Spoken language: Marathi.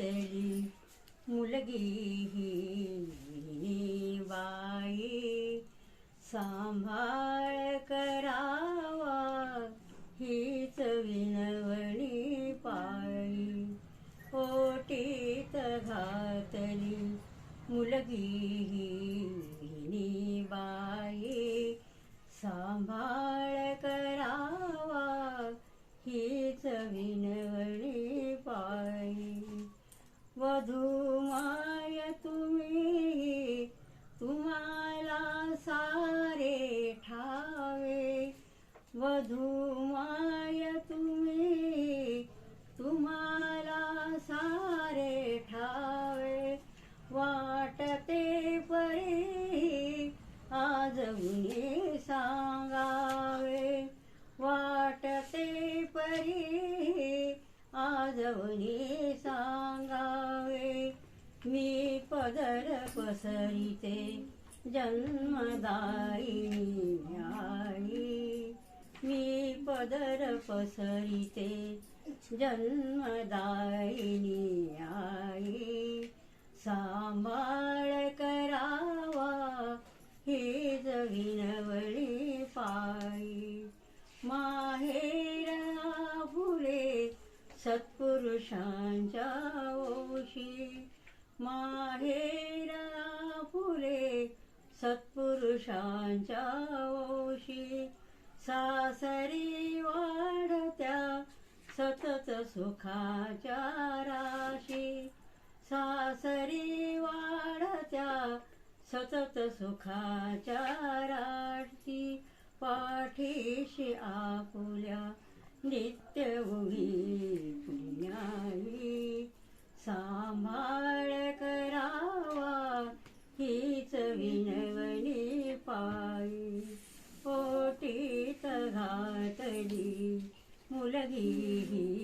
तरी मुलगी ही बाई सांभाळ करावा हीच विनवणी पाळी. ओटीत घातली मुलगी ही तुम्हाला सारे ठावे. वधू माय तुम्ही तुम्हाला सारे ठावे. वाटते परी आज उनी सांगावे. वाटते परी आज उनी सांगावे. मी पदर पसरिते जन्मदायी आई मी पदर पसरिते जन्मदायिनी आई सांभाळ करावा हीच विनवळी पायी. माहेर फुले सत्पुरुषांच्या ओशी. माहेर सत्पुरुषांच्या ओशी सासरी वाढत्या सतत सुखाच्या राशी. सासरी वाढत्या सतत सुखाच्या राशी. पाठीशी आपुल्या नित्य उभी मुलगी